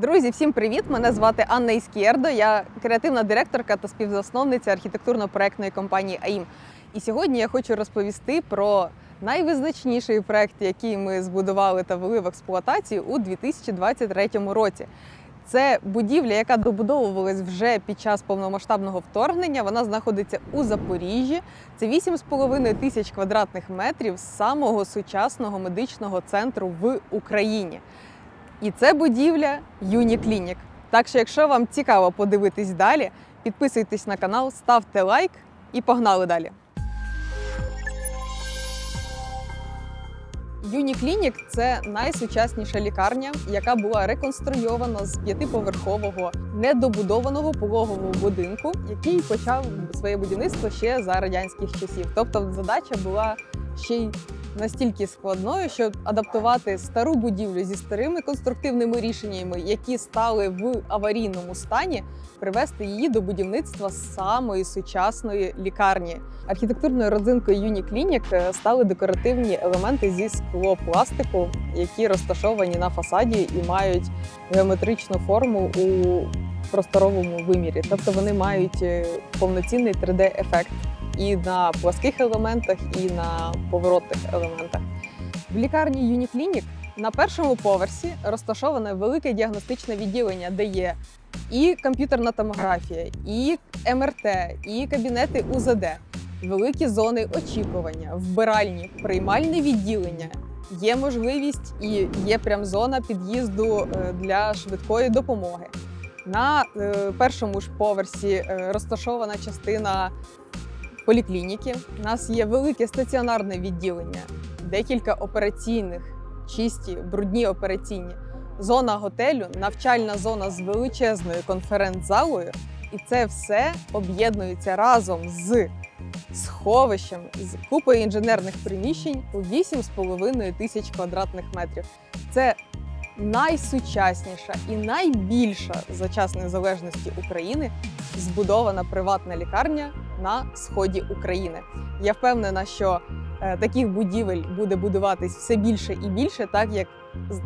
Друзі, всім привіт! Мене звати Анна Іскєрдо. Я креативна директорка та співзасновниця архітектурно-проектної компанії АІМ. І сьогодні я хочу розповісти про найвизначніший проект, який ми збудували та ввели в експлуатацію у 2023 році. Це будівля, яка добудовувалась вже під час повномасштабного вторгнення. Вона знаходиться у Запоріжжі. Це 8,5 тисяч квадратних метрів самого сучасного медичного центру в Україні. І це будівля Юніклінік. Так що, якщо вам цікаво подивитись далі, підписуйтесь на канал, ставте лайк і погнали далі. Юніклінік це найсучасніша лікарня, яка була реконструйована з п'ятиповерхового недобудованого пологового будинку, який почав своє будівництво ще за радянських часів. Тобто задача була ще й настільки складною, щоб адаптувати стару будівлю зі старими конструктивними рішеннями, які стали в аварійному стані, привести її до будівництва самої сучасної лікарні. Архітектурною родзинкою Юніклінік стали декоративні елементи зі склопластику, які розташовані на фасаді і мають геометричну форму у просторовому вимірі. Тобто вони мають е, повноцінний 3D-ефект і на пласких елементах, і на поворотних елементах. В лікарні Юніклінік на першому поверсі розташоване велике діагностичне відділення, де є і комп'ютерна томографія, і МРТ, і кабінети УЗД, великі зони очікування, вбиральні, приймальне відділення. Є можливість і є прям зона під'їзду е, для швидкої допомоги. На е, першому ж поверсі е, розташована частина поліклініки. У нас є велике стаціонарне відділення, декілька операційних, чисті, брудні операційні, зона готелю, навчальна зона з величезною конференц-залою. І це все об'єднується разом з сховищем, з купою інженерних приміщень у 8,5 тисяч квадратних метрів. Це найсучасніша і найбільша за час незалежності України збудована приватна лікарня на сході України. Я впевнена, що е, таких будівель буде будуватись все більше і більше, так як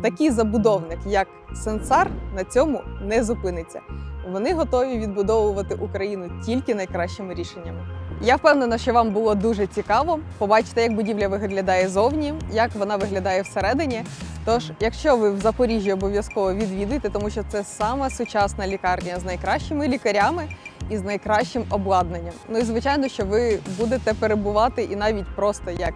такий забудовник, як Сенсар, на цьому не зупиниться. Вони готові відбудовувати Україну тільки найкращими рішеннями. Я впевнена, що вам було дуже цікаво побачити, як будівля виглядає зовні, як вона виглядає всередині. Тож, якщо ви в Запоріжжі обов'язково відвідуйте, тому що це саме сучасна лікарня з найкращими лікарями і з найкращим обладнанням. Ну і звичайно, що ви будете перебувати і навіть просто як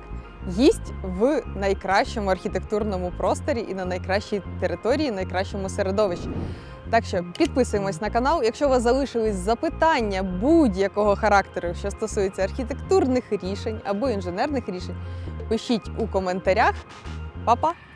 гість в найкращому архітектурному просторі і на найкращій території, найкращому середовищі. Так що підписуємось на канал. Якщо у вас залишились запитання будь-якого характеру, що стосується архітектурних рішень або інженерних рішень, пишіть у коментарях. Па-па!